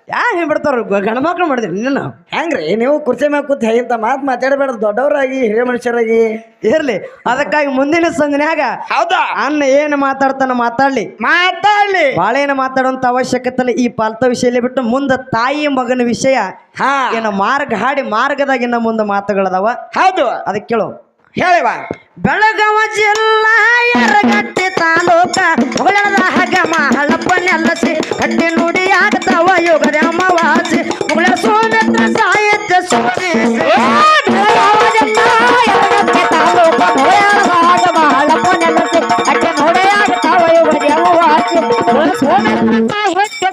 Speaker 2: ಯಾ ಹೆಂಗ್ ಬಿಡ್ತಾರ ಗಣಮಕ್ಳು ಮಾಡಿದ್ರಿ ನಿನ್ನ.
Speaker 1: ಹೆಂಗ್ರಿ ನೀವು ಕುರ್ಚಿ ಮ್ಯಾಗ ಕೂತ್ ಇಂಥ ಮಾತು ಮಾತಾಡಬೇಡ ದೊಡ್ಡವರಾಗಿ ಹಿರಿಯ ಮನುಷ್ಯರಾಗಿ.
Speaker 2: ಇರ್ಲಿ. ಅದಕ್ಕಾಗಿ ಮುಂದಿನ ಸಂದಿನ್ಯಾಗ
Speaker 1: ಹೌದಾ?
Speaker 2: ಅನ್ನ ಏನು ಮಾತಾಡ್ತಾನ ಮಾತಾಡ್ಲಿ.
Speaker 1: ಮಾತಾಡ್ಲಿ.
Speaker 2: ಬಾಳೇನ ಮಾತಾಡುವಂತ ಅವಶ್ಯಕತೆ ಇಲ್ಲ ಈ ಪಾಲ್ತ ವಿಷಯ ಬಿಟ್ಟು ಮುಂದೆ ತಾಯಿ ಮಗನ ವಿಷಯ
Speaker 1: ಹಾ.
Speaker 2: ಏನು ಮಾರ್ಗ ಹಾಡಿ ಮಾರ್ಗದಾಗಿನ ಮುಂದೆ ಮಾತುಗಳದಾವ.
Speaker 1: ಹೌದು.
Speaker 2: ಅದಕ್ಕೆ ಕೇಳು.
Speaker 1: ಹೇಳಿವ
Speaker 2: ಬೆಳಗಾವ ಜಿಲ್ಲಾ ಯರಗಟ್ಟಿ ತಾಲೂಕ ಮುಗಳದ ಹಾಗ ಮಹಳಪ್ಪ ನೆಲಸಿ ಕಟ್ಟಿ ನುಡಿ ಆಗ್ತಾವ ಯುಗರಾಮ ವಾಸಿ ಮುಗಳ ಸೋಮೇಂದ್ರ ಸಾಹಿತ್ಯ ಸೋಮಿ ಸಾಹಿತ್ಯ